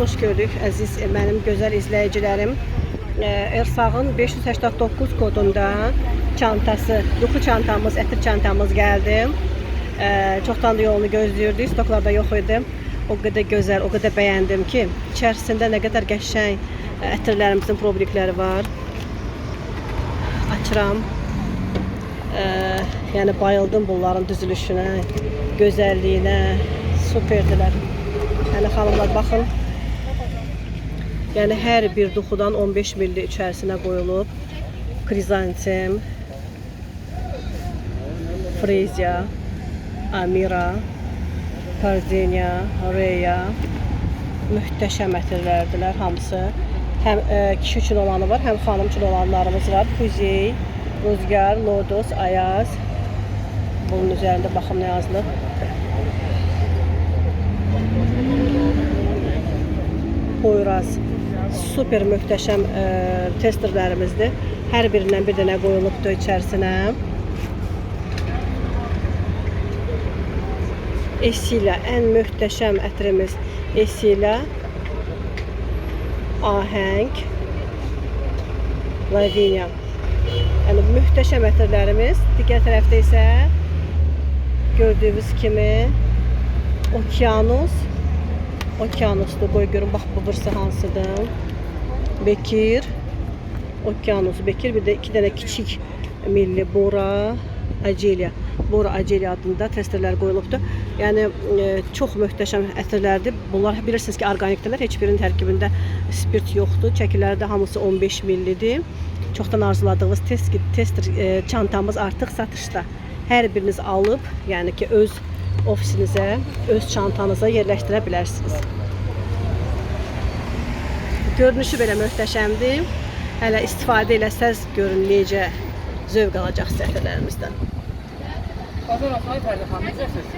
Xoş gördük əziz mənim gözəl izləyicilərim. E, Ersağın 589 kodunda çantası, yuxu çantamız, ətir çantamız gəldi. E, Çoxdan da yolunu gözləyirdik, stoklarda yox idi. O qədər gözəl, o qədər bəyəndim ki, içərisində nə qədər qəşəng ətirlərimizin problemləri var. Açıram. E, yəni bayıldım bunların düzülüşünə, gözəlliyinə, superdilər. Yəni xanımlar baxın. Yəni hər bir duxudan 15 milli içərisinə qoyulub. Krizantim, Frezia, Amira, Gardenia, Reya möhtəşəm ətirlərdilər hamısı. Həm e, kişi üçün olanı var, həm xanım üçün olanlarımız var. Kuzey, Rüzgar, Lodos, Ayaz. Bunun üzərində baxın nə yazılıb. Poyraz super möhtəşəm e, testerlərimizdir. Hər birindən bir dənə qoyulubdur içərisinə. Esilə ən möhtəşəm ətrimiz Esilə Ahəng Lavinia. Yəni möhtəşəm ətirlərimiz. Digər tərəfdə isə gördüyünüz kimi Okeanus Okyanuslu qoy görün bax bu birisi hansıdır. Bekir. Okyanus Bekir bir də iki dənə kiçik milli Bora Acelia. Bora Acelia adında testerlər qoyulubdur. Yəni e, çox möhtəşəm ətirlərdir. Bunlar bilirsiniz ki, orqanikdirlər. Heç birinin tərkibində spirt yoxdur. Çəkiləri hamısı 15 millidir. Çoxdan arzuladığınız test tester e, çantamız artıq satışda. Hər biriniz alıb, yəni ki, öz ofisinizə, öz çantanıza yerləşdirə bilərsiniz. Görünüşü belə möhtəşəmdir. Hələ istifadə eləsəz görün necə zövq alacaqsınız ətirlərimizdən. Bazar Fərdə xanım necəsiz?